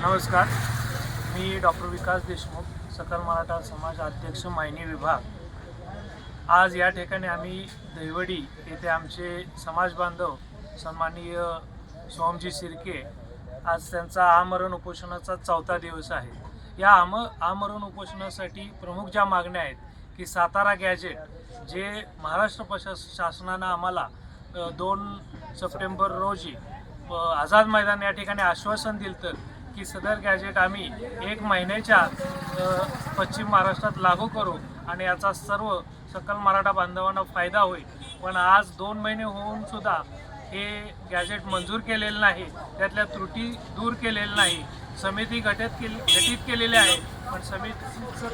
नमस्कार. मी डॉक्टर विकास देशमुख सकल मराठा समाज अध्यक्ष मायनी विभाग. आज या ठिकाणी आम्ही दहिवडी येथे आमचे समाज बांधव सन्माननीय सोमजी शिर्के आज त्यांचा आमरण उपोषणाचा चौथा दिवस आहे. या आम आमरण उपोषणासाठी प्रमुख ज्या मागण्या आहेत की सातारा गॅजेट जे महाराष्ट्र प्रशास शासनानं आम्हाला दोन सप्टेंबर रोजी आझाद मैदान या ठिकाणी आश्वासन दिलं तर की सदर गॅजेट आम्ही एक महिन्याच्या पश्चिम महाराष्ट्रात लागू करू आणि याचा सर्व सकल मराठा बांधवांना फायदा होईल. पण आज दोन महिने होऊन सुद्धा हे गॅजेट मंजूर केलेलं नाही. त्यातल्या त्रुटी दूर केलेल्या नाही. समिती गटित केली गठीत केलेली आहे पण समितीचं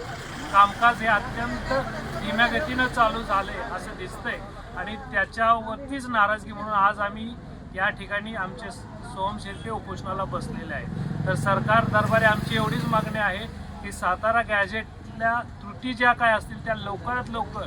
कामकाज हे अत्यंत धीम्या गतीनं चालू झालंय असं दिसतंय. आणि त्याच्यावरतीच नाराजगी म्हणून आज आम्ही या ठिकाणी आमचे स्वयंशिल्पी उपोषणाला बसलेले आहे तर सरकार दरबारी आमची एवढीच मागणी आहे की सातारा गॅजेटल्या त्रुटी ज्या काय असतील त्या लवकरात लवकर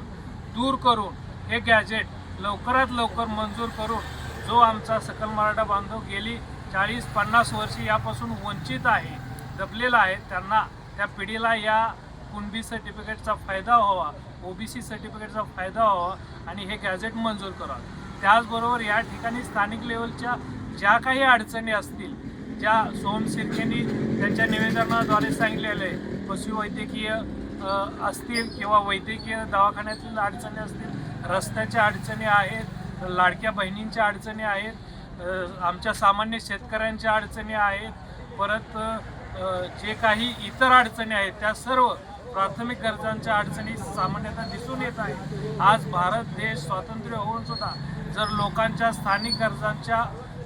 दूर करून हे गॅजेट लवकरात लवकर मंजूर करून जो आमचा सकल मराठा बांधव गेली चाळीस पन्नास वर्षे यापासून वंचित आहे दबलेला आहे त्यांना त्या पिढीला या कुणबी सर्टिफिकेटचा फायदा व्हावा ओबीसी सर्टिफिकेटचा फायदा व्हावा आणि हे गॅजेट मंजूर करावं. त्याचबरोबर या ठिकाणी स्थानिक लेवलच्या ज्या काही अडचणी असतील ज्या सोम शिर्केनी त्यांच्या निवेदनाद्वारे सांगितलेलं आहे पशुवैद्यकीय असतील किंवा वैद्यकीय दवाखान्यातील अडचणी असतील रस्त्याच्या अडचणी आहेत लाडक्या बहिणींच्या अडचणी आहेत आमच्या सामान्य शेतकऱ्यांच्या अडचणी आहेत परत जे काही इतर अडचणी आहेत त्या सर्व प्राथमिक गरजांच्या अडचणी सामान्यतः दिसून येत आहेत. आज भारत देश स्वातंत्र्य होऊन सुद्धा जर लोकांच्या स्थानिक गरजांच्या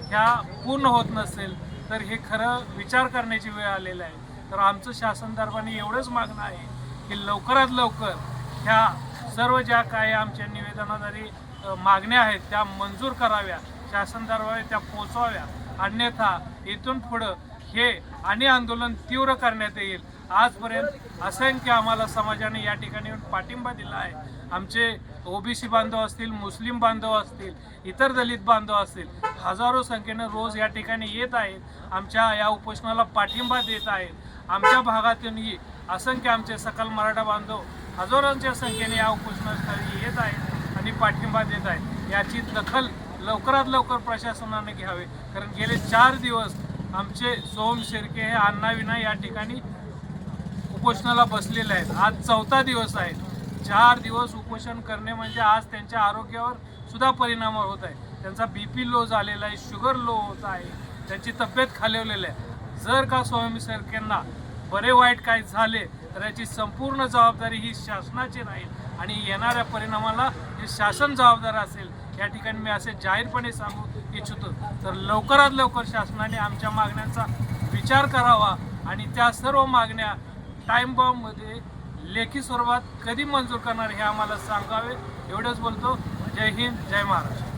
ह्या पूर्ण होत नसेल तर हे खरं विचार करण्याची वेळ आलेला आहे. तर आमचं शासन दरबारी एवढंच मागणं आहे की लवकरात लवकर ह्या सर्व ज्या काही आमच्या निवेदनाद्वारे मागण्या आहेत त्या मंजूर कराव्या शासन दरबारे त्या पोचवाव्या. अन्यथा इथून पुढं हे आणि आंदोलन तीव्र करण्यात येईल. आजपर्यंत असंख्य आम्हाला समाजाने या ठिकाणी पाठिंबा दिला आहे. आमचे ओबीसी बांधव असतील मुस्लिम बांधव असतील इतर दलित बांधव असतील हजारो संख्येनं रोज या ठिकाणी येत आहेत. आमच्या या उपोषणाला पाठिंबा देत आहेत. आमच्या भागातूनही असंख्य आमचे सकल मराठा बांधव हजारोंच्या संख्येने या उपोषणास्थळी येत आहेत आणि पाठिंबा देत आहेत. याची दखल लवकरात लवकर प्रशासनाने घ्यावे कारण गेले चार दिवस आमचे सोम शिर्के हे अण्णाविना या ठिकाणी उपोषणाला बसलेले आहेत. आज चौथा दिवस आहे. चार दिवस उपोषण करणे म्हणजे आज त्यांच्या आरोग्यावर सुद्धा परिणाम होत आहे. त्यांचा बी पी लो झालेला आहे शुगर लो होत आहे. त्यांची तब्येत खालवलेली आहे. जर का स्वामी सरकारना बरे वाईट काय झाले तर याची संपूर्ण जबाबदारी ही शासनाची राहील आणि येणाऱ्या परिणामाला हे शासन जबाबदार असेल. या ठिकाणी मी असे जाहीरपणे सांगू इच्छितो. तर लवकरात लवकर शासनाने आमच्या मागण्यांचा विचार करावा आणि त्या सर्व मागण्या टाईम बॉम्बमध्ये लेखी स्वरूपात कधी मंजूर करणार हे आम्हाला सांगावे एवढंच बोलतो. जय हिंद जय महाराष्ट्र.